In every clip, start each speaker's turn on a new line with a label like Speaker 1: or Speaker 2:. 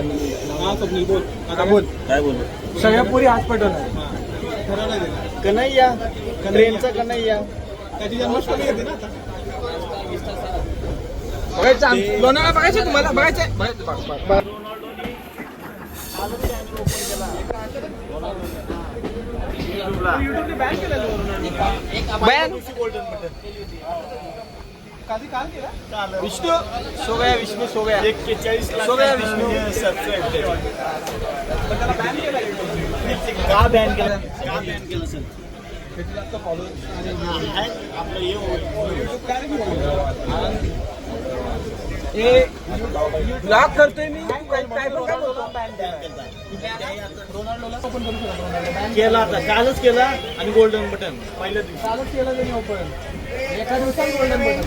Speaker 1: हा स्वप्नील बोल आता बोल?
Speaker 2: काय बोलू.
Speaker 1: सगळ्या पोरी हात पटवणार.
Speaker 2: कन्हैया. ट्रेनचा कन्हैया.
Speaker 1: त्याची जन्माष्टमी येते ना आता.
Speaker 3: बघायचं आम- लोणावळा बघायचं तुम्हाला? बघायचं बघायचं बघ, विष्णू सो गया विष्णू? सो गया
Speaker 2: एक्केचाळीस
Speaker 3: सो गया विष्णू.
Speaker 2: का बॅन केलं? का बॅन केलं सर? आपलं हे
Speaker 3: हे करतोय मी. काय काय
Speaker 2: केला आता. कालच केला आणि गोल्डन बटन पहिल्या दिवशी.
Speaker 1: कालच केलं त्यांनी ओपन एका दिवसात गोल्डन बटन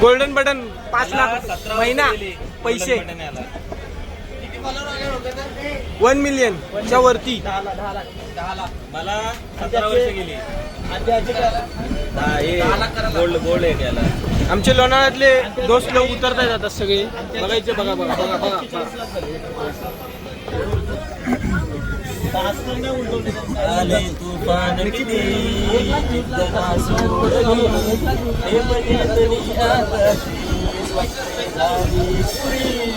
Speaker 3: गोल्डन बटन पाच लाख महिना पैसे. वन मिलियन च्या वरती.
Speaker 2: मला सतरा वर्ष गेली. गोल्ड गोल्ड आहे त्याला.
Speaker 3: आमचे लोणावळ्यातले दोस्त लोक उतरता येतात सगळे. बघायचे बघा बघा बघा
Speaker 2: हे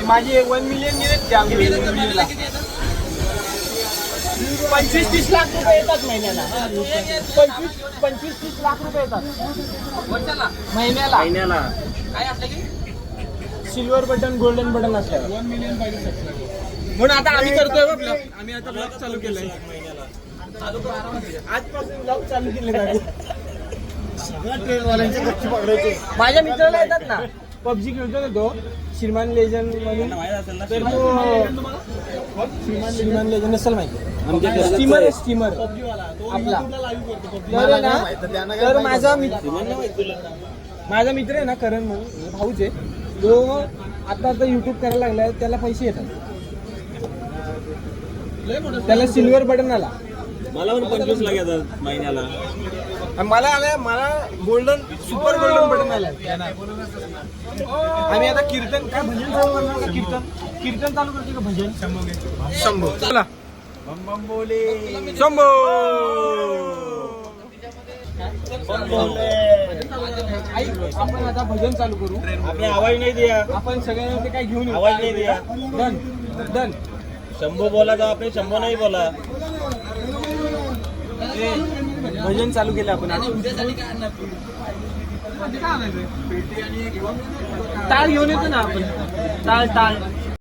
Speaker 3: माझे वन मिलियन गेले त्या. पंचवीस तीस लाख रुपये येतात महिन्याला. पंचवीस पंचवीस तीस लाख रुपये येतात. महिन्याला.
Speaker 2: महिन्याला.
Speaker 3: सिल्वर बटन गोल्डन बटन असल्यावर.
Speaker 1: वन मिलियन पाहिजे
Speaker 3: म्हणून आता आम्ही करतोय. आम्ही आता ब्लॉग चालू केलाय. आजपासून ब्लॉग चालू केले
Speaker 2: सगळ्या ट्रेनवाल्यांचे
Speaker 3: माझ्या मित्राला येतात ना. पबजी खेळतो ना तो श्रीमान लेजंड म्हणून. तर तो श्रीमान लेजंड नसेल माहिती. स्टीमर आहे स्टीमर आपला. तर आहे ना तर माझा मित्र माझा मित्र आहे ना करण म्हणून भाऊच आहे. तो आता आता युट्यूब करायला लागलाय त्याला पैसे येतात. त्याला सिल्वर बटन आला.
Speaker 2: मला पण पंचवीस लाख येतात महिन्याला.
Speaker 3: आणि मला आलाय मला गोल्डन सुपर गोल्डन बटन आलाय आम्ही आता कीर्तन काय भजन चालू करणार का कीर्तन? कीर्तन चालू करते का भजन? शंभो. चला. शंभो. आई आपण आता भजन चालू करू.
Speaker 2: आपने आवाज नहीं दिया.
Speaker 3: आपण सगळ्यांना ते काय घेऊन
Speaker 2: आवाज नहीं दिया.
Speaker 3: Done done.
Speaker 2: शंभो बोला तो आपने शंभो नहीं बोला.
Speaker 3: भजन चालू केलं आपण. टाळ घेऊन येतो ना आपण. टाळ टाळ